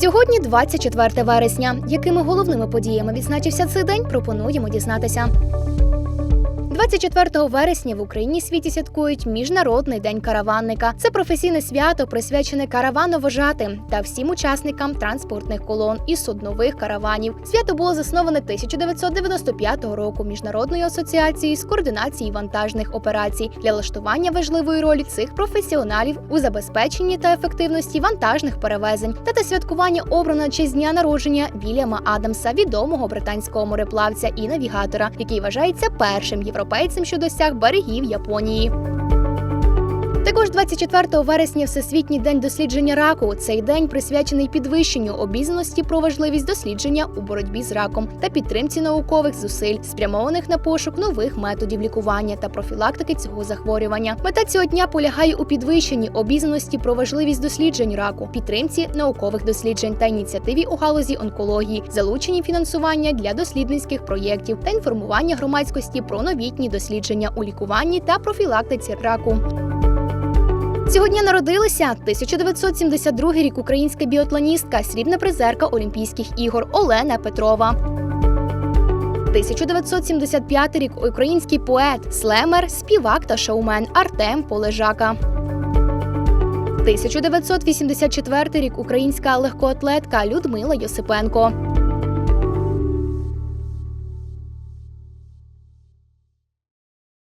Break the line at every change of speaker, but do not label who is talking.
Сьогодні 24 вересня. Якими головними подіями відзначився цей день, пропонуємо дізнатися. 24 вересня в Україні світі святкують Міжнародний день караванника. Це професійне свято, присвячене каравановожатим та всім учасникам транспортних колон і суднових караванів. Свято було засноване 1995 року Міжнародною асоціацією з координації вантажних операцій для влаштування важливої ролі цих професіоналів у забезпеченні та ефективності вантажних перевезень. Дата святкування обрана на честь дня народження Вільяма Адамса, відомого британського мореплавця і навігатора, який вважається першим європейцем, що досяг берегів Японії. Також 24 вересня Всесвітній день дослідження раку. Цей день присвячений підвищенню обізнаності про важливість дослідження у боротьбі з раком та підтримці наукових зусиль, спрямованих на пошук нових методів лікування та профілактики цього захворювання. Мета цього дня полягає у підвищенні обізнаності про важливість досліджень раку, підтримці наукових досліджень та ініціативі у галузі онкології, залученні фінансування для дослідницьких проєктів та інформування громадськості про новітні дослідження у лікуванні та профілактиці раку. Цього дня народилися 1972 рік українська біатлоністка, срібна призерка Олімпійських ігор Олена Петрова. 1975 рік український поет, слемер, співак та шоумен Артем Полежака. 1984 рік українська легкоатлетка Людмила Йосипенко.